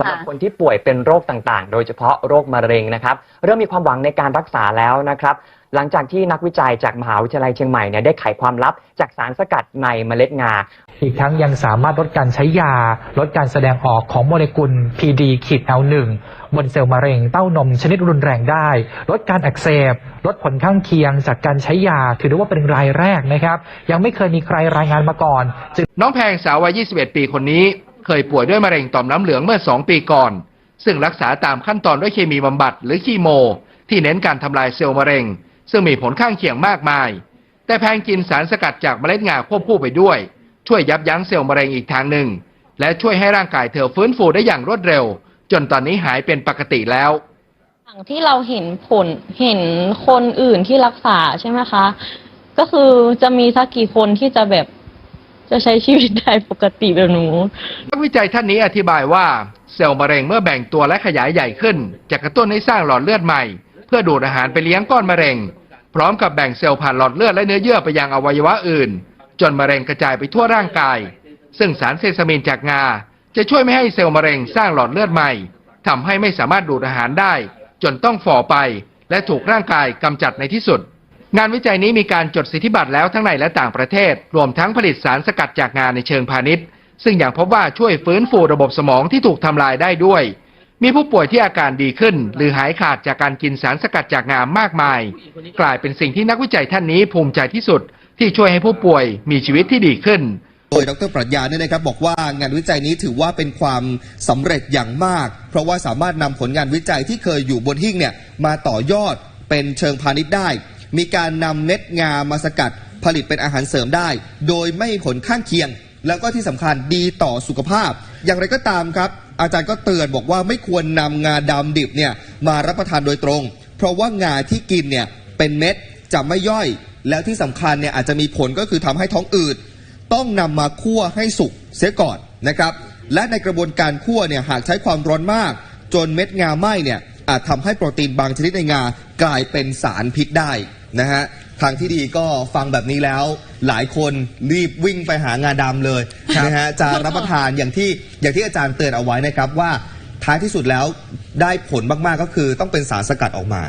สำหรับคนที่ป่วยเป็นโรคต่างๆ โดยเฉพาะโรคมะเร็งนะครับ เริ่มมีความหวังในการรักษาแล้วนะครับ หลังจากที่นักวิจัยจากมหาวิทยาลัยเชียงใหม่เนี่ยได้ไขความลับจากสารสกัดในเมล็ดงา อีกทั้งยังสามารถลดการใช้ยา ลดการแสดงออกของโมเลกุล PD ขีด L1 บนเซลล์มะเร็งเต้านมชนิดรุนแรงได้ ลดการอักเสบ ลดผลข้างเคียงจากการใช้ยา ถือได้ว่าเป็นรายแรกนะครับ ยังไม่เคยมีใครรายงานมาก่อนจึงน้องแพงสาววัย 21 ปีคนนี้ เคยป่วยด้วยมะเร็งต่อมน้ำเหลืองเมื่อ 2 ปีก่อน ซึ่งรักษาตามขั้นตอนด้วยเคมีบำบัดหรือคีโม ที่เน้นการทำลายเซลล์มะเร็ง ซึ่งมีผลข้างเคียงมากมาย แต่แพงกินสารสกัดจากเมล็ดงาควบคู่ไปด้วย ช่วยยับยั้งเซลล์มะเร็งอีกทางหนึ่ง และช่วยให้ร่างกายเธอฟื้นฟูได้อย่างรวดเร็ว จนตอนนี้หายเป็นปกติแล้วอย่างที่เราเห็นผลเห็นคนอื่นที่รักษาใช่ไหมคะ ก็คือจะมีสักกี่คนที่จะแบบ จะใช้ชีวิตได้ปกติแบบหนู นักวิจัยท่านนี้อธิบายว่า เซลล์มะเร็งเมื่อแบ่งตัวและขยายใหญ่ขึ้น จะกระตุ้นให้สร้างหลอดเลือดใหม่ เพื่อดูดอาหารไปเลี้ยงก้อนมะเร็ง พร้อมกับแบ่งเซลล์ผ่านหลอดเลือดและเนื้อเยื่อไปยังอวัยวะอื่น จนมะเร็งกระจายไปทั่วร่างกาย ซึ่งสารเซซามินจากงา จะช่วยไม่ให้เซลล์มะเร็งสร้างหลอดเลือดใหม่ทำให้ไม่สามารถดูดอาหารได้ จนต้องฝ่อไป และถูกร่างกายกำจัดในที่สุด งานวิจัยนี้มีการจดสิทธิบัตรแล้วทั้งในและต่างประเทศ รวมทั้งผลิตสารสกัดจากงานในเชิงพาณิชย์ ซึ่งอย่างพบว่าช่วยฟื้นฟูระบบสมองที่ถูกทำลายได้ด้วย มีผู้ป่วยที่อาการดีขึ้น หรือหายขาดจากการกินสารสกัดจากงามากมาย กลายเป็นสิ่งที่นักวิจัยท่านนี้ภูมิใจที่สุด ที่ช่วยให้ผู้ป่วยมีชีวิตที่ดีขึ้นโดยดรปรัชญาเนี่ยนะครับบอกว่างานวิจัยนี้ถือว่าเป็นความสำเร็จอย่างมาก เพราะว่าสามารถนำผลงานวิจัยที่เคยอยู่บนหิ้งเนี่ยมาต่อยอดเป็นเชิงพาณิชย์ได้ มีการนำเม็ดงามาสกัดผลิตเป็นอาหารเสริมได้ โดยไม่ผลข้างเคียง แล้วก็ที่สำคัญดีต่อสุขภาพ อย่างไรก็ตามครับ อาจารย์ก็เตือนบอกว่าไม่ควรนำงาดำดิบเนี่ยมารับประทานโดยตรง เพราะว่างาที่กินเนี่ยเป็นเม็ดจะไม่ย่อย แล้วที่สำคัญเนี่ยอาจจะมีผลก็คือทำให้ท้องอืดต้องนำมาคั่วให้สุกเสียก่อนนะครับ และในกระบวนการคั่วเนี่ยหากใช้ความร้อนมาก จนเม็ดงาไหม้เนี่ยอาจทำให้โปรตีนบางชนิดในงากลายเป็นสารพิษได้ นะฮะทางที่ดีก็ฟังแบบนี้แล้ว หลายคนรีบวิ่งไปหางาดำเลยนะฮะจะรับประทานอย่างที่อย่างที่อาจารย์เตือนเอาไว้นะครับว่าท้ายที่สุดแล้วได้ผลมากๆก็คือต้องเป็นสารสกัดออกมา